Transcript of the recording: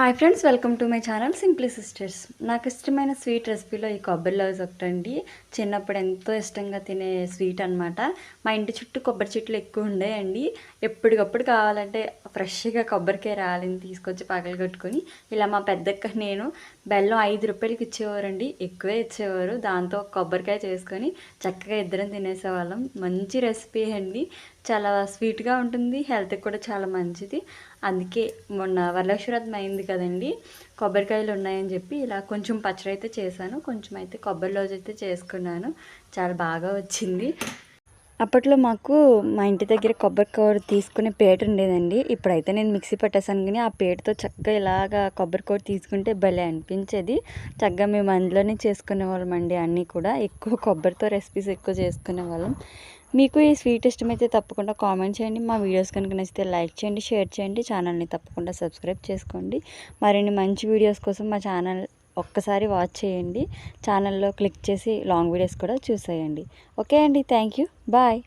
Hi friends welcome to my channel simply sisters నాకు ఇష్టమైన sweet రెసిపీలో ఈ కొబ్బరి లవ్స్ ఒకటండి. చిన్నప్పుడు ఎంతో ఇష్టంగా తినే స్వీట్ అనమాట మా ఇంటి చుట్టూ కొబ్బరి చెట్లు ఎక్కువ ఉండేయండి. ఎప్పటికప్పుడు కావాలంటే ఫ్రెష్గా కొబ్బరికాయ రాలిని తీసుకొచ్చి పగలు కట్టుకొని ఇలా మా పెద్దక్క నేను బెల్లం ఐదు రూపాయలకి ఇచ్చేవారండి. ఎక్కువే ఇచ్చేవారు. దాంతో కొబ్బరికాయ చేసుకొని చక్కగా ఇద్దరం తినేసేవాళ్ళం. మంచి రెసిపీ అండి. చాలా స్వీట్గా ఉంటుంది. హెల్త్కి కూడా చాలా మంచిది. అందుకే మొన్న వరలక్ష్మీరథం అయింది కదండి. కొబ్బరికాయలు ఉన్నాయని చెప్పి ఇలా కొంచెం పచ్చడి అయితే చేశాను. కొంచెం అయితే కొబ్బరి రోజు అయితే చేసుకున్నాను. చాలా బాగా వచ్చింది. అప్పట్లో మాకు మా ఇంటి దగ్గర కొబ్బరి కూర తీసుకునే పేట ఉండేదండి. ఇప్పుడైతే నేను మిక్సీ పట్టేసాను కానీ ఆ పేటతో చక్కగా ఇలాగా కొబ్బరి కూర తీసుకుంటే భలే అనిపించేది. చక్కగా మేము అందులోనే చేసుకునే వాళ్ళం అండి అన్నీ కూడా. ఎక్కువ కొబ్బరితో రెసిపీస్ ఎక్కువ చేసుకునే వాళ్ళం మీకు ఈ స్వీట్ ఇష్టమైతే తప్పకుండా కామెంట్ చేయండి. మా వీడియోస్ కనుక నచ్చితే లైక్ చేయండి షేర్ చేయండి. ఛానల్ని తప్పకుండా సబ్స్క్రైబ్ చేసుకోండి. మరిన్ని మంచి వీడియోస్ కోసం మా ఛానల్ ఒక్కసారి వాచ్ చేయండి. ఛానల్లో క్లిక్ చేసి లాంగ్ వీడియోస్ కూడా చూసేయండి. ఓకే అండి థ్యాంక్ యూ బాయ్